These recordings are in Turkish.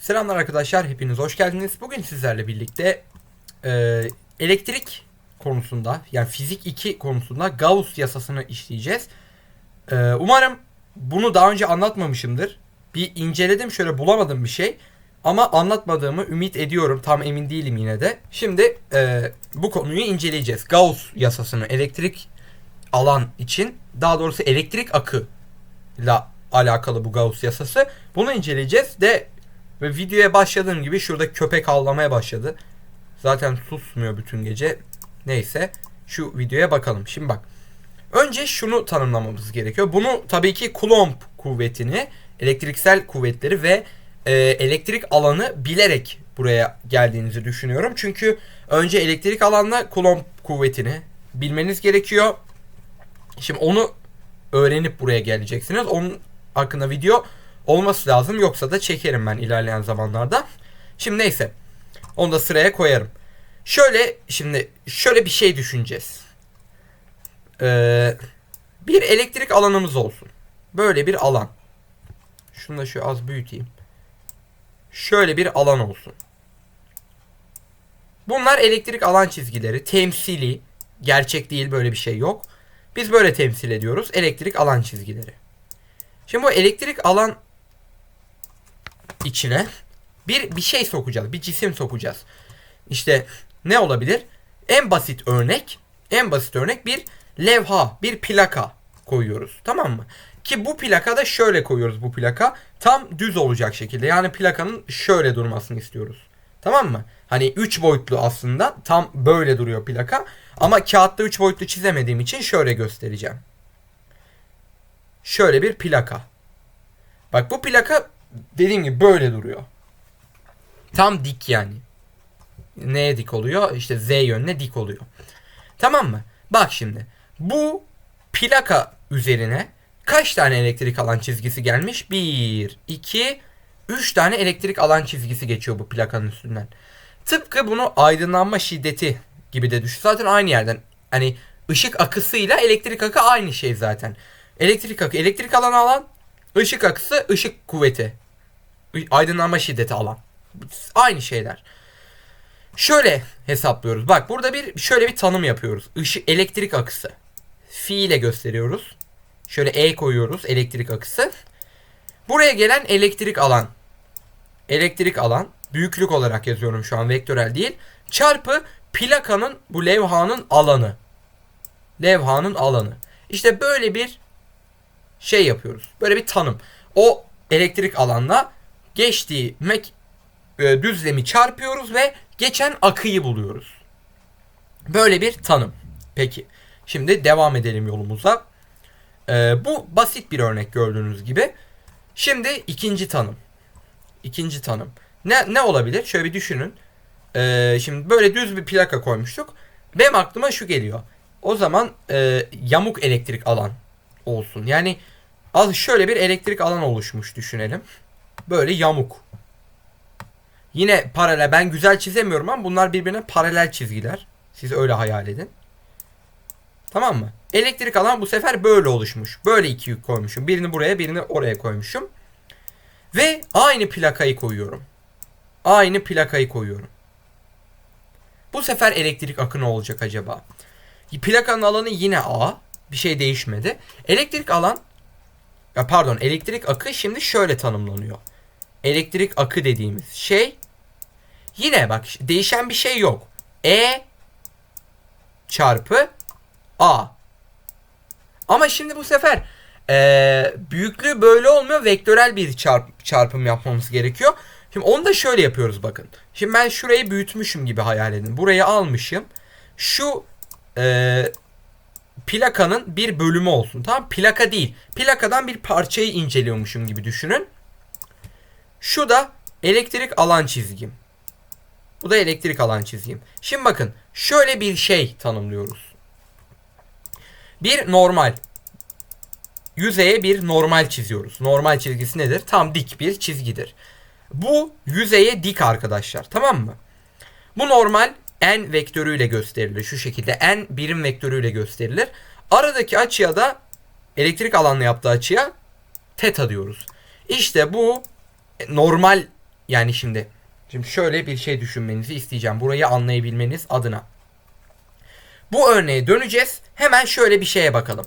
Selamlar arkadaşlar, hepiniz hoş geldiniz. Bugün sizlerle birlikte e, elektrik konusunda, yani fizik 2 konusunda Gauss yasasını işleyeceğiz. E, umarım bunu daha önce anlatmamışımdır. Bir inceledim, şöyle bulamadım bir şey. Ama anlatmadığımı ümit ediyorum, tam emin değilim yine de. Şimdi e, bu konuyu inceleyeceğiz. Gauss yasasını elektrik alan için, daha doğrusu elektrik akı ile alakalı bu Gauss yasası. Bunu inceleyeceğiz de ve videoya başladığım gibi şurada köpek havlamaya başladı. Zaten susmuyor bütün gece. Neyse şu videoya bakalım. Şimdi bak. Önce şunu tanımlamamız gerekiyor. Bunu tabii ki Coulomb kuvvetini, elektriksel kuvvetleri ve e, elektrik alanı bilerek buraya geldiğinizi düşünüyorum. Çünkü önce elektrik alanla Coulomb kuvvetini bilmeniz gerekiyor. Şimdi onu öğrenip buraya geleceksiniz. Onun hakkında video olması lazım. Yoksa da çekerim ben ilerleyen zamanlarda. Şimdi neyse. Onu da sıraya koyarım. Şöyle şimdi şöyle bir şey düşüneceğiz. Ee, bir elektrik alanımız olsun. Böyle bir alan. Şunu da şu az büyüteyim. Şöyle bir alan olsun. Bunlar elektrik alan çizgileri. Temsili. Gerçek değil böyle bir şey yok. Biz böyle temsil ediyoruz. Elektrik alan çizgileri. Şimdi bu elektrik alan içine bir bir şey sokacağız. Bir cisim sokacağız. İşte ne olabilir? En basit örnek, en basit örnek bir levha, bir plaka koyuyoruz. Tamam mı? Ki bu plaka da şöyle koyuyoruz bu plaka. Tam düz olacak şekilde. Yani plakanın şöyle durmasını istiyoruz. Tamam mı? Hani 3 boyutlu aslında. Tam böyle duruyor plaka. Ama kağıtta 3 boyutlu çizemediğim için şöyle göstereceğim. Şöyle bir plaka. Bak bu plaka dediğim gibi böyle duruyor. Tam dik yani. Neye dik oluyor? İşte Z yönüne dik oluyor. Tamam mı? Bak şimdi. Bu plaka üzerine kaç tane elektrik alan çizgisi gelmiş? 1, 2, 3 tane elektrik alan çizgisi geçiyor bu plakanın üstünden. Tıpkı bunu aydınlanma şiddeti gibi de düşün. Zaten aynı yerden. Hani ışık akısıyla elektrik akı aynı şey zaten. Elektrik akı, elektrik alan alan, ışık akısı, ışık kuvveti. Aydınlanma şiddeti alan. Aynı şeyler. Şöyle hesaplıyoruz. Bak burada bir şöyle bir tanım yapıyoruz. Işık elektrik akısı. Fi ile gösteriyoruz. Şöyle E koyuyoruz elektrik akısı. Buraya gelen elektrik alan. Elektrik alan büyüklük olarak yazıyorum şu an vektörel değil. Çarpı plakanın bu levhanın alanı. Levhanın alanı. İşte böyle bir şey yapıyoruz. Böyle bir tanım. O elektrik alanla geçtiği mek e, düzlemi çarpıyoruz ve geçen akıyı buluyoruz. Böyle bir tanım. Peki. Şimdi devam edelim yolumuza. E, bu basit bir örnek gördüğünüz gibi. Şimdi ikinci tanım. İkinci tanım. Ne, ne olabilir? Şöyle bir düşünün. E, şimdi böyle düz bir plaka koymuştuk. Benim aklıma şu geliyor. O zaman e, yamuk elektrik alan olsun. Yani az şöyle bir elektrik alan oluşmuş düşünelim. Böyle yamuk. Yine paralel. Ben güzel çizemiyorum ama bunlar birbirine paralel çizgiler. Siz öyle hayal edin. Tamam mı? Elektrik alan bu sefer böyle oluşmuş. Böyle iki yük koymuşum. Birini buraya birini oraya koymuşum. Ve aynı plakayı koyuyorum. Aynı plakayı koyuyorum. Bu sefer elektrik akı ne olacak acaba? Plakanın alanı yine A. Bir şey değişmedi. Elektrik alan ya pardon elektrik akı şimdi şöyle tanımlanıyor. Elektrik akı dediğimiz şey yine bak değişen bir şey yok. E çarpı A. Ama şimdi bu sefer ee, büyüklüğü böyle olmuyor. Vektörel bir çarp, çarpım yapmamız gerekiyor. Şimdi onu da şöyle yapıyoruz bakın. Şimdi ben şurayı büyütmüşüm gibi hayal edin. Burayı almışım. Şu ee, plakanın bir bölümü olsun. Tamam Plaka değil. Plakadan bir parçayı inceliyormuşum gibi düşünün. Şu da elektrik alan çizgim. Bu da elektrik alan çizgim. Şimdi bakın şöyle bir şey tanımlıyoruz. Bir normal. Yüzeye bir normal çiziyoruz. Normal çizgisi nedir? Tam dik bir çizgidir. Bu yüzeye dik arkadaşlar. Tamam mı? Bu normal n vektörüyle gösterilir. Şu şekilde n birim vektörüyle gösterilir. Aradaki açıya da elektrik alanla yaptığı açıya teta diyoruz. İşte bu normal Yani şimdi şimdi şöyle bir şey düşünmenizi isteyeceğim. Burayı anlayabilmeniz adına. Bu örneğe döneceğiz. Hemen şöyle bir şeye bakalım.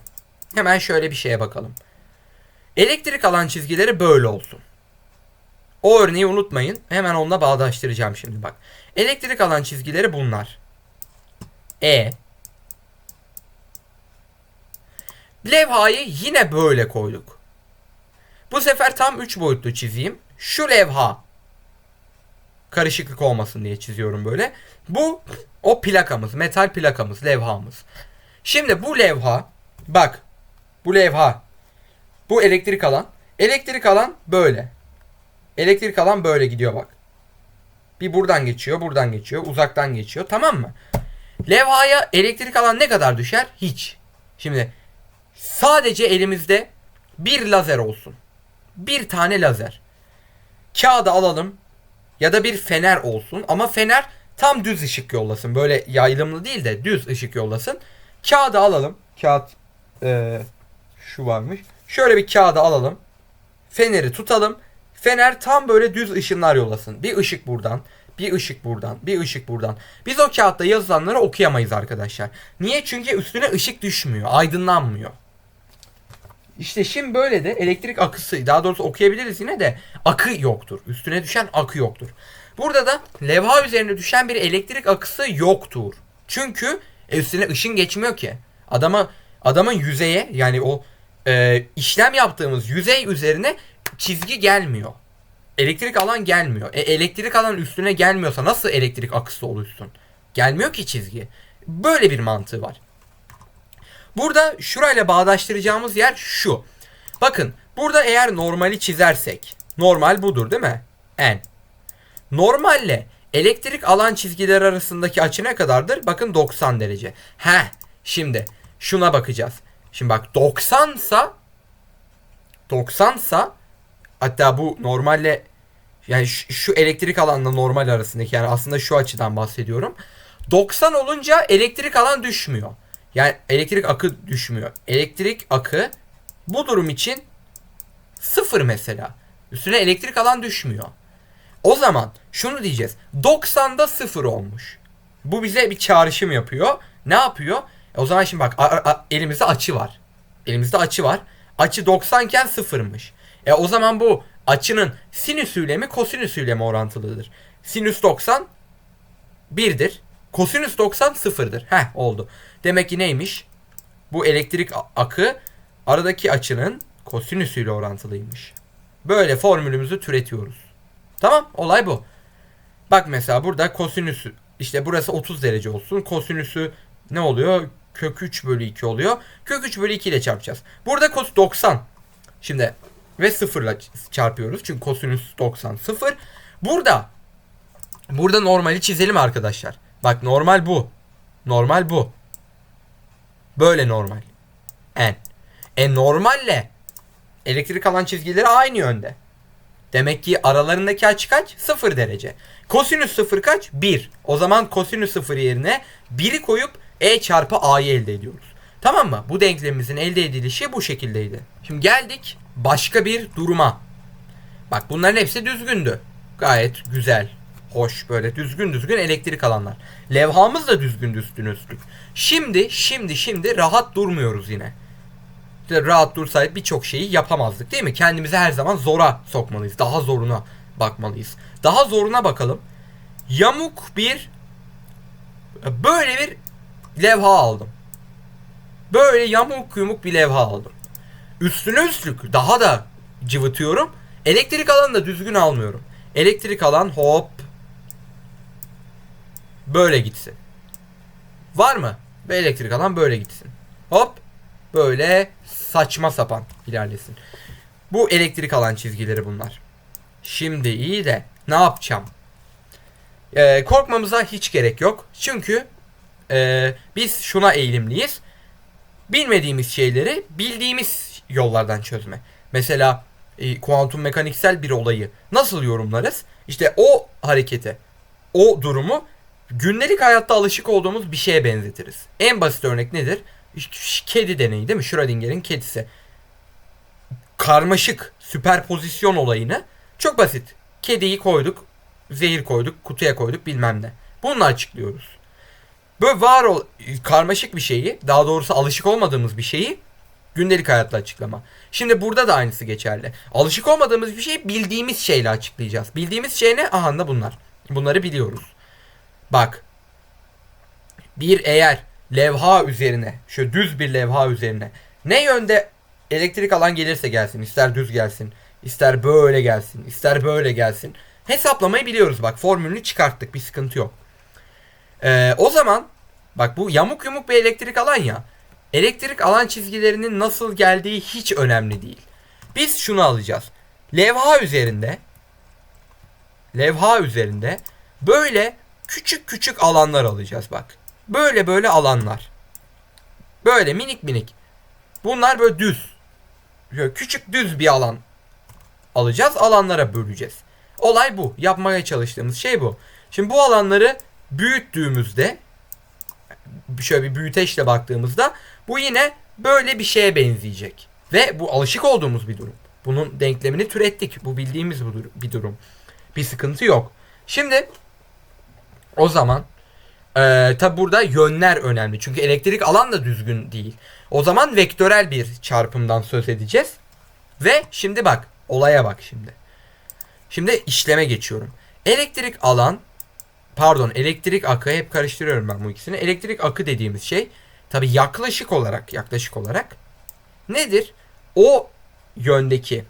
Hemen şöyle bir şeye bakalım. Elektrik alan çizgileri böyle olsun. O örneği unutmayın. Hemen onunla bağdaştıracağım şimdi bak. Elektrik alan çizgileri bunlar. E. Levhayı yine böyle koyduk. Bu sefer tam 3 boyutlu çizeyim. Şu levha karışıklık olmasın diye çiziyorum böyle. Bu o plakamız, metal plakamız, levhamız. Şimdi bu levha bak bu levha bu elektrik alan. Elektrik alan böyle. Elektrik alan böyle gidiyor bak. Bir buradan geçiyor, buradan geçiyor, uzaktan geçiyor. Tamam mı? Levhaya elektrik alan ne kadar düşer? Hiç. Şimdi sadece elimizde bir lazer olsun. Bir tane lazer. Kağıdı alalım ya da bir fener olsun ama fener tam düz ışık yollasın. Böyle yaylımlı değil de düz ışık yollasın. Kağıdı alalım. Kağıt eee, şu varmış. Şöyle bir kağıdı alalım. Feneri tutalım. Fener tam böyle düz ışınlar yollasın. Bir ışık buradan, bir ışık buradan, bir ışık buradan. Biz o kağıtta yazılanları okuyamayız arkadaşlar. Niye? Çünkü üstüne ışık düşmüyor, aydınlanmıyor. İşte şimdi böyle de elektrik akısı, daha doğrusu okuyabiliriz yine de akı yoktur. Üstüne düşen akı yoktur. Burada da levha üzerine düşen bir elektrik akısı yoktur. Çünkü e, üstüne ışın geçmiyor ki. Adama adamın yüzeye yani o e, işlem yaptığımız yüzey üzerine çizgi gelmiyor. Elektrik alan gelmiyor. E, elektrik alan üstüne gelmiyorsa nasıl elektrik akısı oluşsun? Gelmiyor ki çizgi. Böyle bir mantığı var. Burada şurayla bağdaştıracağımız yer şu. Bakın burada eğer normali çizersek. Normal budur değil mi? N. Normalle elektrik alan çizgileri arasındaki açı ne kadardır? Bakın 90 derece. He. Şimdi şuna bakacağız. Şimdi bak 90 sa 90 sa hatta bu normalle yani şu, elektrik alanla normal arasındaki yani aslında şu açıdan bahsediyorum. 90 olunca elektrik alan düşmüyor. Yani elektrik akı düşmüyor. Elektrik akı bu durum için sıfır mesela. Üstüne elektrik alan düşmüyor. O zaman şunu diyeceğiz. 90'da sıfır olmuş. Bu bize bir çağrışım yapıyor. Ne yapıyor? E o zaman şimdi bak elimizde açı var. Elimizde açı var. Açı 90 iken sıfırmış. E o zaman bu açının sinüsüyle mi kosinüsüyle mi orantılıdır? Sinüs 90 1'dir. Kosinüs 90 sıfırdır. Heh oldu. Demek ki neymiş? Bu elektrik akı aradaki açının kosinüsüyle orantılıymış. Böyle formülümüzü türetiyoruz. Tamam olay bu. Bak mesela burada kosinüsü işte burası 30 derece olsun. Kosinüsü ne oluyor? Kök 3 bölü 2 oluyor. Kök 3 bölü 2 ile çarpacağız. Burada kos 90. Şimdi ve sıfırla çarpıyoruz. Çünkü kosinüs 90 sıfır. Burada burada normali çizelim arkadaşlar. Bak normal bu. Normal bu. Böyle normal. N. E normalle elektrik alan çizgileri aynı yönde. Demek ki aralarındaki açı kaç? 0 derece. Kosinüs 0 kaç? 1. O zaman kosinüs 0 yerine 1'i koyup E çarpı A'yı elde ediyoruz. Tamam mı? Bu denklemimizin elde edilişi bu şekildeydi. Şimdi geldik başka bir duruma. Bak bunların hepsi düzgündü. Gayet güzel, hoş böyle düzgün düzgün elektrik alanlar. Levhamız da düzgün düzgün üstlük. Şimdi, şimdi, şimdi rahat durmuyoruz yine. İşte rahat dursaydık birçok şeyi yapamazdık değil mi? Kendimizi her zaman zora sokmalıyız. Daha zoruna bakmalıyız. Daha zoruna bakalım. Yamuk bir böyle bir levha aldım. Böyle yamuk yumuk bir levha aldım. Üstüne üstlük daha da cıvıtıyorum. Elektrik alanı da düzgün almıyorum. Elektrik alan hop böyle gitsin. Var mı? Ve elektrik alan böyle gitsin. Hop böyle saçma sapan ilerlesin. Bu elektrik alan çizgileri bunlar. Şimdi iyi de ne yapacağım? Ee, korkmamıza hiç gerek yok. Çünkü e, biz şuna eğilimliyiz. Bilmediğimiz şeyleri bildiğimiz yollardan çözme. Mesela e, kuantum mekaniksel bir olayı nasıl yorumlarız? İşte o harekete, o durumu gündelik hayatta alışık olduğumuz bir şeye benzetiriz. En basit örnek nedir? Kedi deneyi değil mi? Schrödinger'in kedisi. Karmaşık süperpozisyon olayını çok basit Kediyi koyduk. Zehir koyduk. Kutuya koyduk bilmem ne. Bununla açıklıyoruz. Böyle var ol karmaşık bir şeyi, daha doğrusu alışık olmadığımız bir şeyi gündelik hayatla açıklama. Şimdi burada da aynısı geçerli. Alışık olmadığımız bir şeyi bildiğimiz şeyle açıklayacağız. Bildiğimiz şey ne? Aha da bunlar. Bunları biliyoruz. Bak. Bir eğer levha üzerine, şu düz bir levha üzerine ne yönde elektrik alan gelirse gelsin, ister düz gelsin, ister böyle gelsin, ister böyle gelsin. Hesaplamayı biliyoruz bak. Formülünü çıkarttık. Bir sıkıntı yok. Ee, o zaman bak bu yamuk yumuk bir elektrik alan ya. Elektrik alan çizgilerinin nasıl geldiği hiç önemli değil. Biz şunu alacağız. Levha üzerinde levha üzerinde böyle küçük küçük alanlar alacağız bak. Böyle böyle alanlar. Böyle minik minik. Bunlar böyle düz. Şöyle küçük düz bir alan alacağız. Alanlara böleceğiz. Olay bu. Yapmaya çalıştığımız şey bu. Şimdi bu alanları büyüttüğümüzde şöyle bir büyüteçle baktığımızda bu yine böyle bir şeye benzeyecek. Ve bu alışık olduğumuz bir durum. Bunun denklemini türettik. Bu bildiğimiz bir durum. Bir sıkıntı yok. Şimdi o zaman ee, tabi burada yönler önemli. Çünkü elektrik alan da düzgün değil. O zaman vektörel bir çarpımdan söz edeceğiz. Ve şimdi bak olaya bak şimdi. Şimdi işleme geçiyorum. Elektrik alan pardon elektrik akı hep karıştırıyorum ben bu ikisini. Elektrik akı dediğimiz şey tabi yaklaşık olarak yaklaşık olarak nedir? O yöndeki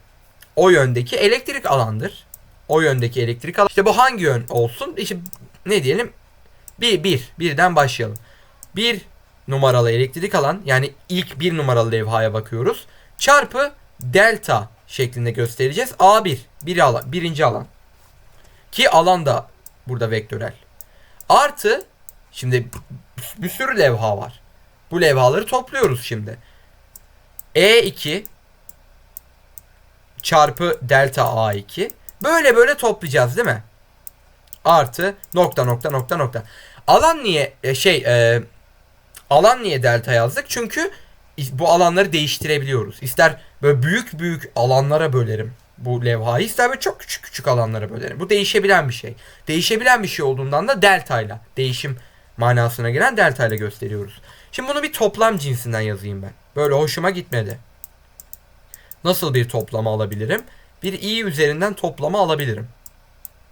o yöndeki elektrik alandır. O yöndeki elektrik alan. İşte bu hangi yön olsun? İşte ne diyelim? Bir, bir. Birden başlayalım. Bir numaralı elektrik alan yani ilk bir numaralı levhaya bakıyoruz. Çarpı delta şeklinde göstereceğiz. A1 bir alan, birinci alan. Ki alan da burada vektörel. Artı şimdi bir sürü levha var. Bu levhaları topluyoruz şimdi. E2 çarpı delta A2 böyle böyle toplayacağız değil mi? Artı nokta nokta nokta nokta. Alan niye e, şey e, alan niye delta yazdık? Çünkü bu alanları değiştirebiliyoruz. İster böyle büyük büyük alanlara bölerim bu levhayı ister böyle çok küçük küçük alanlara bölerim. Bu değişebilen bir şey. Değişebilen bir şey olduğundan da delta ile değişim manasına gelen delta ile gösteriyoruz. Şimdi bunu bir toplam cinsinden yazayım ben. Böyle hoşuma gitmedi. Nasıl bir toplama alabilirim? Bir i üzerinden toplama alabilirim.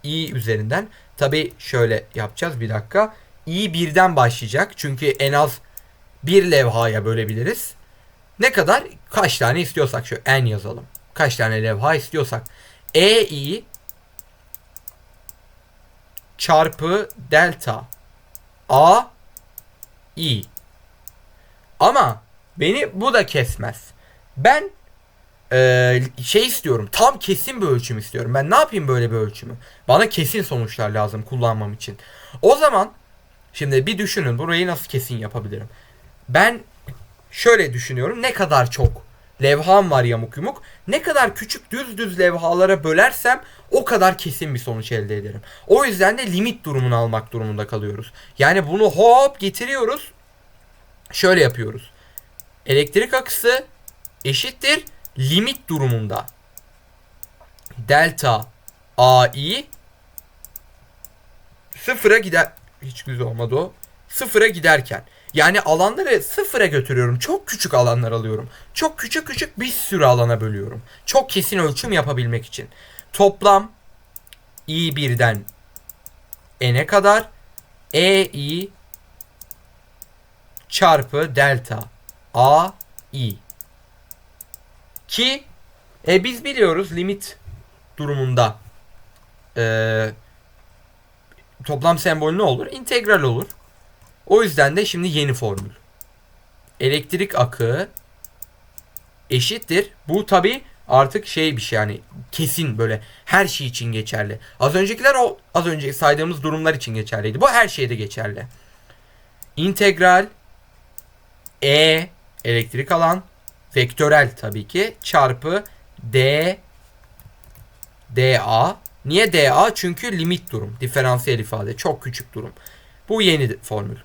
i üzerinden. Tabi şöyle yapacağız bir dakika. i birden başlayacak. Çünkü en az bir levhaya bölebiliriz. Ne kadar? Kaç tane istiyorsak şu n yazalım. Kaç tane levha istiyorsak. EI çarpı delta A I. Ama beni bu da kesmez. Ben ee, şey istiyorum. Tam kesin bir ölçüm istiyorum. Ben ne yapayım böyle bir ölçümü? Bana kesin sonuçlar lazım kullanmam için. O zaman şimdi bir düşünün burayı nasıl kesin yapabilirim? Ben şöyle düşünüyorum. Ne kadar çok levham var yamuk yumuk. Ne kadar küçük düz düz levhalara bölersem o kadar kesin bir sonuç elde ederim. O yüzden de limit durumunu almak durumunda kalıyoruz. Yani bunu hop getiriyoruz. Şöyle yapıyoruz. Elektrik akısı eşittir limit durumunda. Delta AI sıfıra gider. Hiç güzel olmadı o. Sıfıra giderken. Yani alanları sıfıra götürüyorum. Çok küçük alanlar alıyorum. Çok küçük küçük bir sürü alana bölüyorum. Çok kesin ölçüm yapabilmek için. Toplam i1'den n'e kadar ei çarpı delta a i ki e, biz biliyoruz limit durumunda e, toplam sembolü ne olur? İntegral olur. O yüzden de şimdi yeni formül. Elektrik akı eşittir. Bu tabi artık şey bir şey yani kesin böyle her şey için geçerli. Az öncekiler o az önce saydığımız durumlar için geçerliydi. Bu her şeyde geçerli. İntegral E elektrik alan vektörel tabii ki çarpı D DA. Niye DA? Çünkü limit durum. Diferansiyel ifade. Çok küçük durum. Bu yeni formül.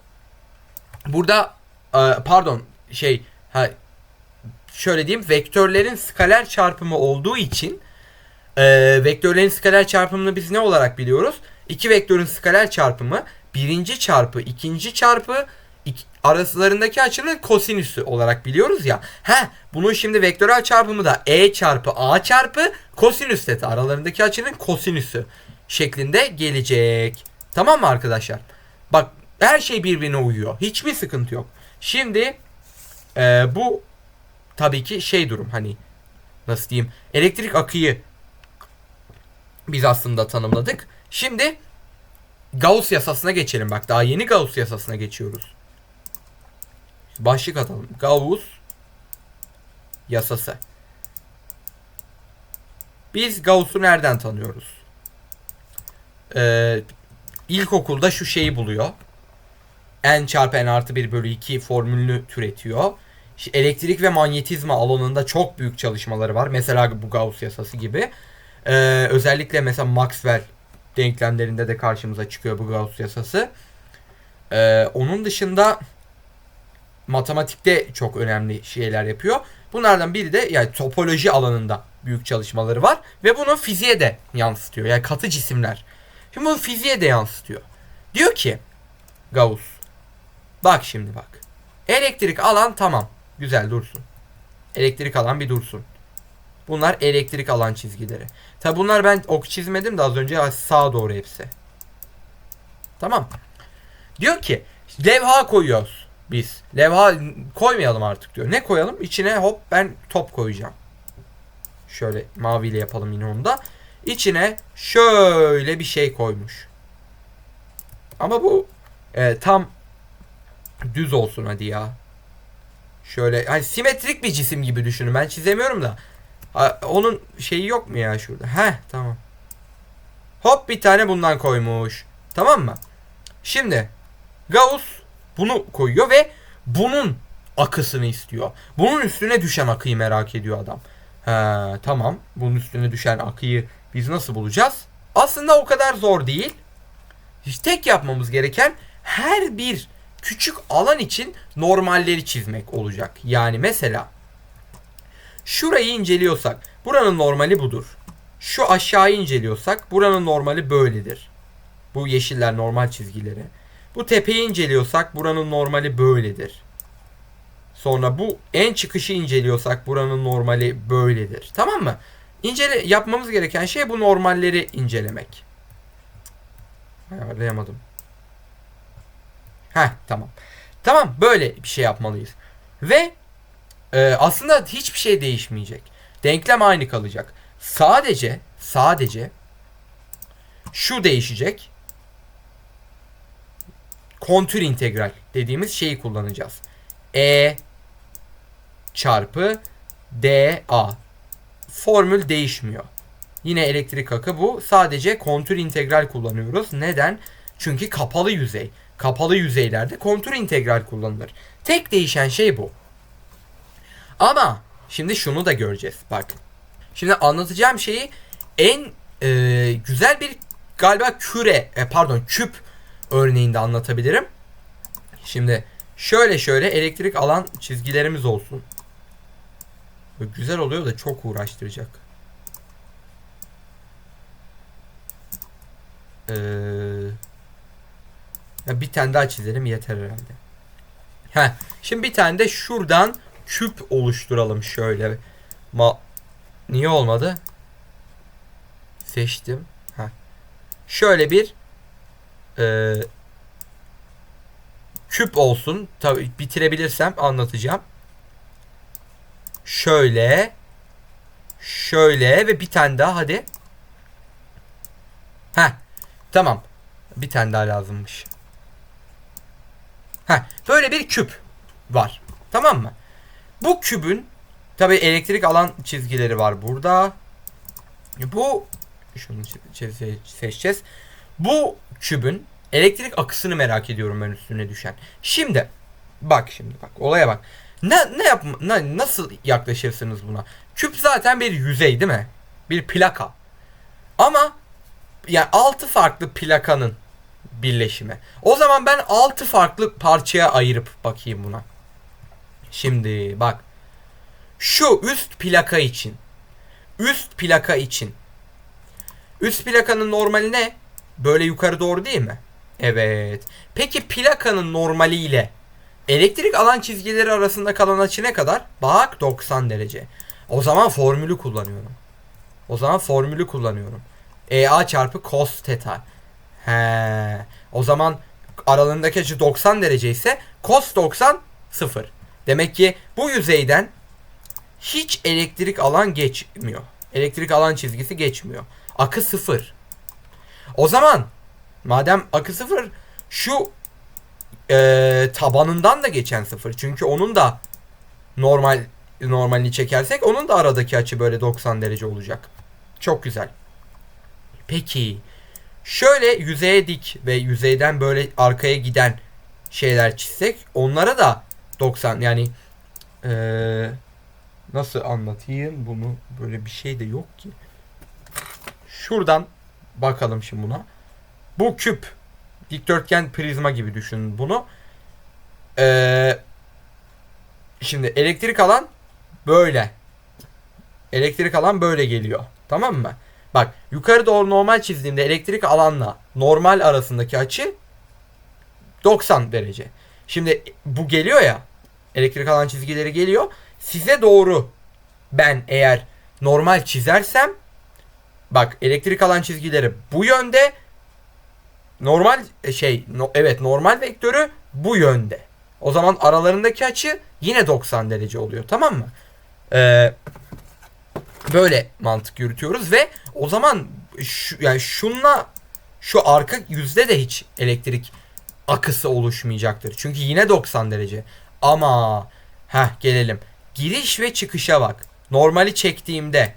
Burada e, pardon şey ha, şöyle diyeyim vektörlerin skaler çarpımı olduğu için Ee, vektörlerin skaler çarpımını biz ne olarak biliyoruz? İki vektörün skaler çarpımı birinci çarpı ikinci çarpı arasılarındaki açının kosinüsü olarak biliyoruz ya. He, bunun şimdi vektörel çarpımı da e çarpı a çarpı kosinüs teta aralarındaki açının kosinüsü şeklinde gelecek. Tamam mı arkadaşlar? Bak her şey birbirine uyuyor. Hiçbir sıkıntı yok. Şimdi e, bu tabii ki şey durum hani nasıl diyeyim elektrik akıyı biz aslında tanımladık. Şimdi Gauss yasasına geçelim bak daha yeni Gauss yasasına geçiyoruz. Başlık atalım. Gauss yasası. Biz Gauss'u nereden tanıyoruz? Ee, ilkokulda şu şeyi buluyor. N çarpı N artı 1 bölü 2 formülünü türetiyor. İşte elektrik ve manyetizma alanında çok büyük çalışmaları var. Mesela bu Gauss yasası gibi. Ee, özellikle mesela Maxwell denklemlerinde de karşımıza çıkıyor bu Gauss yasası. Ee, onun dışında matematikte çok önemli şeyler yapıyor. Bunlardan biri de yani topoloji alanında büyük çalışmaları var ve bunu fiziğe de yansıtıyor. Yani katı cisimler. Şimdi bunu fiziğe de yansıtıyor. Diyor ki Gauss bak şimdi bak. Elektrik alan tamam. Güzel dursun. Elektrik alan bir dursun. Bunlar elektrik alan çizgileri. Tabi bunlar ben ok çizmedim de az önce sağa doğru hepsi. Tamam. Diyor ki levha koyuyoruz biz. Levha koymayalım artık diyor. Ne koyalım? İçine hop ben top koyacağım. Şöyle maviyle yapalım yine onu da. İçine şöyle bir şey koymuş. Ama bu e, tam düz olsun hadi ya. Şöyle hani simetrik bir cisim gibi düşünün. Ben çizemiyorum da. Ha, onun şeyi yok mu ya şurada? Heh tamam. Hop bir tane bundan koymuş. Tamam mı? Şimdi Gauss bunu koyuyor ve bunun akısını istiyor. Bunun üstüne düşen akıyı merak ediyor adam. He, tamam. Bunun üstüne düşen akıyı biz nasıl bulacağız? Aslında o kadar zor değil. İşte tek yapmamız gereken her bir küçük alan için normalleri çizmek olacak. Yani mesela şurayı inceliyorsak buranın normali budur. Şu aşağıyı inceliyorsak buranın normali böyledir. Bu yeşiller normal çizgileri. Bu tepeyi inceliyorsak buranın normali böyledir. Sonra bu en çıkışı inceliyorsak buranın normali böyledir. Tamam mı? İncele yapmamız gereken şey bu normalleri incelemek. Ayarlayamadım. Heh tamam. Tamam böyle bir şey yapmalıyız. Ve e, aslında hiçbir şey değişmeyecek. Denklem aynı kalacak. Sadece sadece şu değişecek. Kontür integral dediğimiz şeyi kullanacağız. E çarpı dA. Formül değişmiyor. Yine elektrik akı bu. Sadece kontür integral kullanıyoruz. Neden? Çünkü kapalı yüzey. Kapalı yüzeylerde kontür integral kullanılır. Tek değişen şey bu. Ama şimdi şunu da göreceğiz. Bak. Şimdi anlatacağım şeyi en e, güzel bir galiba küre e, pardon küp örneğinde anlatabilirim. Şimdi şöyle şöyle elektrik alan çizgilerimiz olsun. Böyle güzel oluyor da çok uğraştıracak. Ee, ya bir tane daha çizelim yeter herhalde. Heh, şimdi bir tane de şuradan küp oluşturalım şöyle. Ma Niye olmadı? Seçtim. Heh. Şöyle bir e, küp olsun. Tabi bitirebilirsem anlatacağım. Şöyle. Şöyle ve bir tane daha hadi. Heh. Tamam. Bir tane daha lazımmış. Heh. Böyle bir küp var. Tamam mı? Bu kübün tabi elektrik alan çizgileri var burada. Bu şunu seçeceğiz. Bu kübün elektrik akısını merak ediyorum ben üstüne düşen. Şimdi bak şimdi bak olaya bak. Ne ne yap ne, nasıl yaklaşırsınız buna? Küp zaten bir yüzey değil mi? Bir plaka. Ama yani 6 farklı plakanın birleşimi. O zaman ben 6 farklı parçaya ayırıp bakayım buna. Şimdi bak. Şu üst plaka için üst plaka için Üst plakanın normali ne? Böyle yukarı doğru değil mi? Evet. Peki plakanın normaliyle elektrik alan çizgileri arasında kalan açı ne kadar? Bak 90 derece. O zaman formülü kullanıyorum. O zaman formülü kullanıyorum. EA çarpı cos theta. He. O zaman aralarındaki açı 90 derece ise cos 90 0. Demek ki bu yüzeyden hiç elektrik alan geçmiyor. Elektrik alan çizgisi geçmiyor. Akı sıfır. O zaman madem akı sıfır şu e, tabanından da geçen sıfır. Çünkü onun da normal normalini çekersek onun da aradaki açı böyle 90 derece olacak. Çok güzel. Peki şöyle yüzeye dik ve yüzeyden böyle arkaya giden şeyler çizsek onlara da 90 yani eee, nasıl anlatayım bunu böyle bir şey de yok ki. Şuradan bakalım şimdi buna. Bu küp dikdörtgen prizma gibi düşünün bunu. Eee, şimdi elektrik alan böyle. Elektrik alan böyle geliyor. Tamam mı? Bak yukarı doğru normal çizdiğimde elektrik alanla normal arasındaki açı 90 derece. Şimdi bu geliyor ya elektrik alan çizgileri geliyor. Size doğru ben eğer normal çizersem bak elektrik alan çizgileri bu yönde normal e, şey no- evet normal vektörü bu yönde. O zaman aralarındaki açı yine 90 derece oluyor tamam mı? Ee, böyle mantık yürütüyoruz ve o zaman şu, yani şunla şu arka yüzde de hiç elektrik akısı oluşmayacaktır. Çünkü yine 90 derece. Ama heh gelelim. Giriş ve çıkışa bak. Normali çektiğimde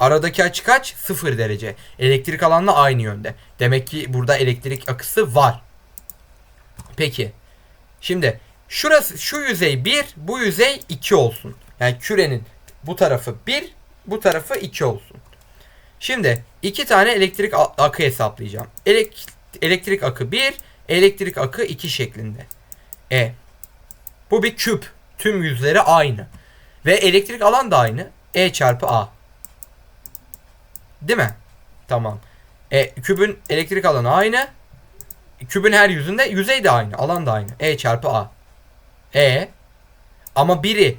aradaki açı kaç? 0 derece. Elektrik alanla aynı yönde. Demek ki burada elektrik akısı var. Peki. Şimdi şurası şu yüzey 1, bu yüzey 2 olsun. Yani kürenin bu tarafı 1, bu tarafı 2 olsun. Şimdi iki tane elektrik akı hesaplayacağım. Elek- elektrik akı 1, elektrik akı 2 şeklinde. E. Bu bir küp. Tüm yüzleri aynı. Ve elektrik alan da aynı. E çarpı A. Değil mi? Tamam. E, kübün elektrik alanı aynı. Kübün her yüzünde yüzey de aynı. Alan da aynı. E çarpı A. E. Ama biri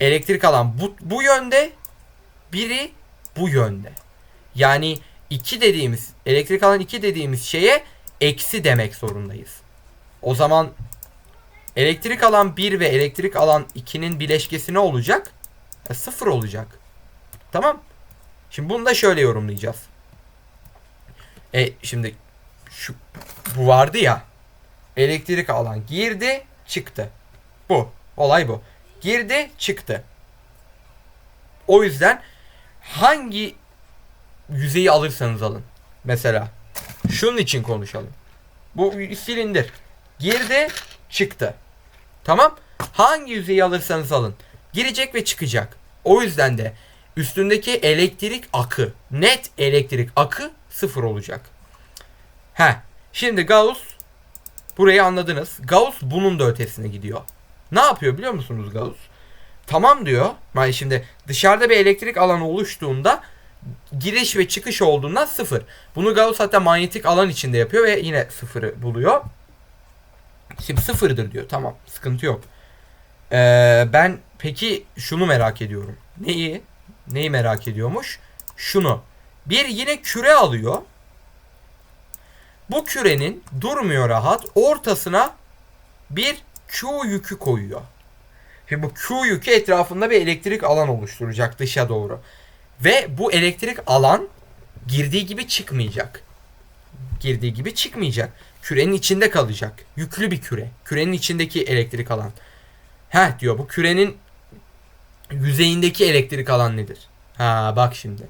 elektrik alan bu, bu yönde. Biri bu yönde. Yani 2 dediğimiz elektrik alan 2 dediğimiz şeye eksi demek zorundayız. O zaman elektrik alan 1 ve elektrik alan 2'nin bileşkesi ne olacak? 0 olacak. Tamam. Şimdi bunu da şöyle yorumlayacağız. E şimdi şu bu vardı ya. Elektrik alan girdi, çıktı. Bu. Olay bu. Girdi, çıktı. O yüzden hangi yüzeyi alırsanız alın. Mesela şunun için konuşalım. Bu silindir. Girdi, çıktı. Tamam? Hangi yüzeyi alırsanız alın. Girecek ve çıkacak. O yüzden de üstündeki elektrik akı, net elektrik akı sıfır olacak. He. Şimdi Gauss burayı anladınız. Gauss bunun da ötesine gidiyor. Ne yapıyor biliyor musunuz Gauss? Tamam diyor. Yani şimdi dışarıda bir elektrik alanı oluştuğunda giriş ve çıkış olduğundan sıfır. Bunu Gauss hatta manyetik alan içinde yapıyor ve yine sıfırı buluyor. Şimdi sıfırdır diyor. Tamam sıkıntı yok. Ee, ben peki şunu merak ediyorum. Neyi? Neyi merak ediyormuş? Şunu. Bir yine küre alıyor. Bu kürenin durmuyor rahat. Ortasına bir Q yükü koyuyor. Şimdi bu Q yükü etrafında bir elektrik alan oluşturacak dışa doğru. Ve bu elektrik alan girdiği gibi çıkmayacak. Girdiği gibi çıkmayacak. Kürenin içinde kalacak. Yüklü bir küre. Kürenin içindeki elektrik alan. Heh diyor bu kürenin yüzeyindeki elektrik alan nedir? Ha bak şimdi.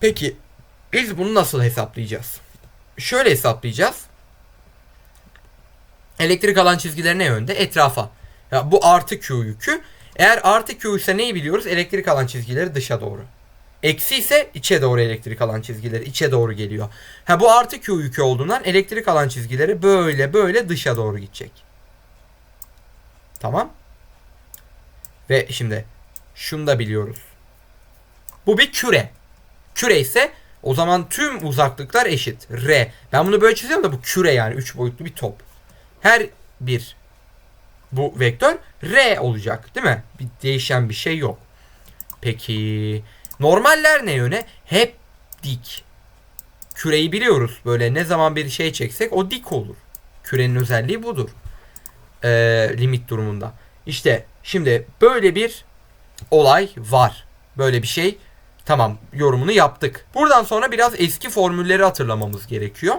Peki biz bunu nasıl hesaplayacağız? Şöyle hesaplayacağız. Elektrik alan çizgileri ne yönde? Etrafa. Ya bu artı Q yükü. Eğer artı Q ise neyi biliyoruz? Elektrik alan çizgileri dışa doğru. Eksi ise içe doğru elektrik alan çizgileri içe doğru geliyor. Ha bu artı Q yükü olduğundan elektrik alan çizgileri böyle böyle dışa doğru gidecek. Tamam. Ve şimdi şunu da biliyoruz. Bu bir küre. Küre ise o zaman tüm uzaklıklar eşit. R. Ben bunu böyle çiziyorum da bu küre yani 3 boyutlu bir top. Her bir bu vektör R olacak değil mi? Bir değişen bir şey yok. Peki normaller ne yöne? Hep dik. Küreyi biliyoruz. Böyle ne zaman bir şey çeksek o dik olur. Kürenin özelliği budur. Ee, limit durumunda. İşte şimdi böyle bir olay var. Böyle bir şey tamam yorumunu yaptık. Buradan sonra biraz eski formülleri hatırlamamız gerekiyor.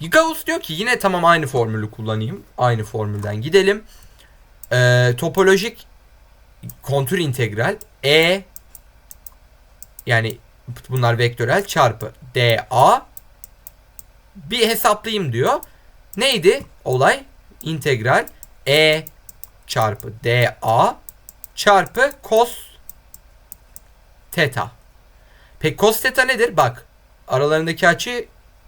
Gauss diyor ki yine tamam aynı formülü kullanayım. Aynı formülden gidelim. Ee, topolojik kontür integral E yani bunlar vektörel çarpı dA bir hesaplayayım diyor. Neydi olay? İntegral E çarpı dA çarpı cos teta. Peki cos teta nedir? Bak aralarındaki açı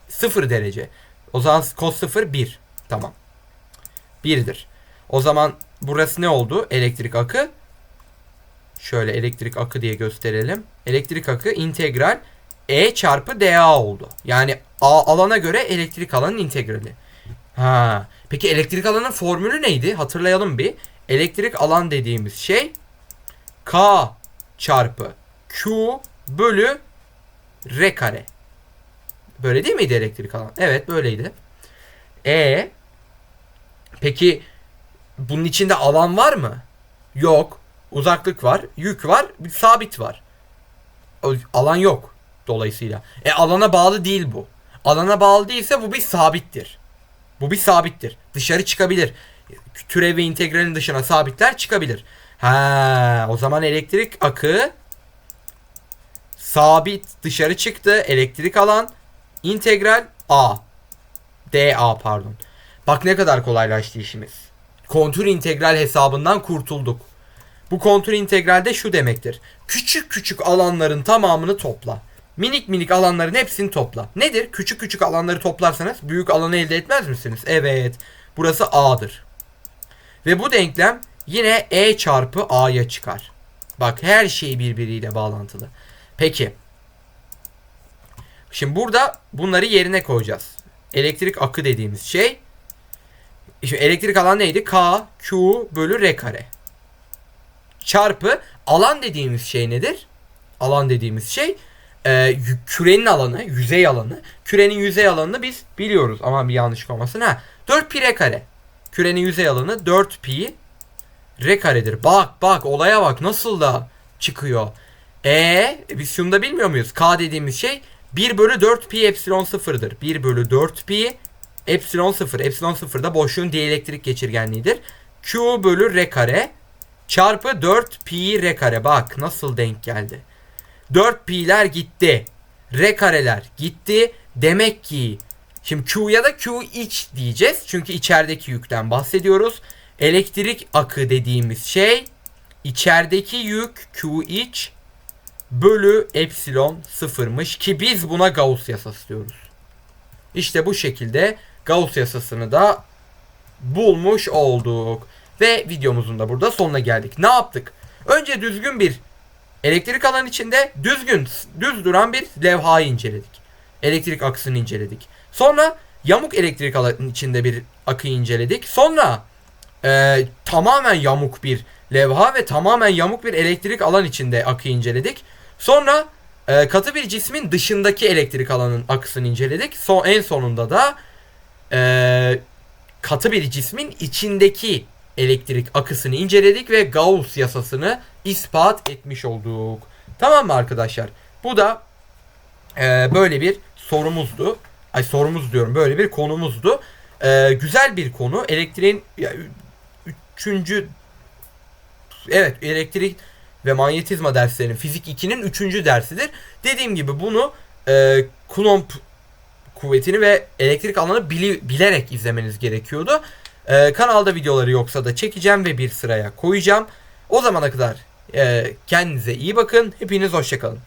0 derece. O zaman cos 0 1. Tamam. 1'dir. O zaman burası ne oldu? Elektrik akı. Şöyle elektrik akı diye gösterelim. Elektrik akı integral E çarpı dA oldu. Yani A alana göre elektrik alanın integrali. Ha. Peki elektrik alanın formülü neydi? Hatırlayalım bir. Elektrik alan dediğimiz şey K çarpı Q bölü R kare. Böyle değil miydi elektrik alan? Evet böyleydi. E peki bunun içinde alan var mı? Yok. Uzaklık var, yük var, bir sabit var. Alan yok dolayısıyla. E alana bağlı değil bu. Alana bağlı değilse bu bir sabittir. Bu bir sabittir. Dışarı çıkabilir. Türev ve integralin dışına sabitler çıkabilir. Ha, o zaman elektrik akı sabit dışarı çıktı. Elektrik alan integral A. dA pardon. Bak ne kadar kolaylaştı işimiz. Kontür integral hesabından kurtulduk. Bu kontür integralde şu demektir. Küçük küçük alanların tamamını topla. Minik minik alanların hepsini topla. Nedir? Küçük küçük alanları toplarsanız büyük alanı elde etmez misiniz? Evet. Burası A'dır. Ve bu denklem yine E çarpı A'ya çıkar. Bak her şey birbiriyle bağlantılı. Peki. Şimdi burada bunları yerine koyacağız. Elektrik akı dediğimiz şey. Şimdi elektrik alan neydi? K, Q bölü R kare. Çarpı alan dediğimiz şey nedir? Alan dediğimiz şey e, kürenin alanı, yüzey alanı. Kürenin yüzey alanını biz biliyoruz. Ama bir yanlışlık olmasın. Ha, 4 pi R kare. Kürenin yüzey alanı 4 pi R karedir. Bak bak olaya bak nasıl da çıkıyor. E biz şunu da bilmiyor muyuz? K dediğimiz şey 1 bölü 4 pi epsilon sıfırdır. 1 bölü 4 pi epsilon sıfır. Epsilon sıfır da boşluğun dielektrik geçirgenliğidir. Q bölü R kare çarpı 4 pi R kare. Bak nasıl denk geldi. 4 pi'ler gitti. R kareler gitti. Demek ki şimdi Q ya da Q iç diyeceğiz. Çünkü içerideki yükten bahsediyoruz. Elektrik akı dediğimiz şey içerideki yük Q iç bölü epsilon sıfırmış ki biz buna Gauss yasası diyoruz. İşte bu şekilde Gauss yasasını da bulmuş olduk. Ve videomuzun da burada sonuna geldik. Ne yaptık? Önce düzgün bir elektrik alan içinde düzgün, düz duran bir levhayı inceledik. Elektrik akısını inceledik. Sonra yamuk elektrik alanın içinde bir akıyı inceledik. Sonra e, tamamen yamuk bir levha ve tamamen yamuk bir elektrik alan içinde akıyı inceledik. Sonra e, katı bir cismin dışındaki elektrik alanın akısını inceledik. Son, en sonunda da e, katı bir cismin içindeki elektrik akısını inceledik ve Gauss yasasını ispat etmiş olduk. Tamam mı arkadaşlar? Bu da e, böyle bir sorumuzdu. Ay sorumuz diyorum. Böyle bir konumuzdu. E, güzel bir konu. Elektriğin ya, üçüncü evet elektrik ve manyetizma derslerinin fizik 2'nin üçüncü dersidir. Dediğim gibi bunu e, Coulomb kuvvetini ve elektrik alanı bili- bilerek izlemeniz gerekiyordu. Ee, kanalda videoları yoksa da çekeceğim ve bir sıraya koyacağım. O zamana kadar e, kendinize iyi bakın. Hepiniz hoşçakalın.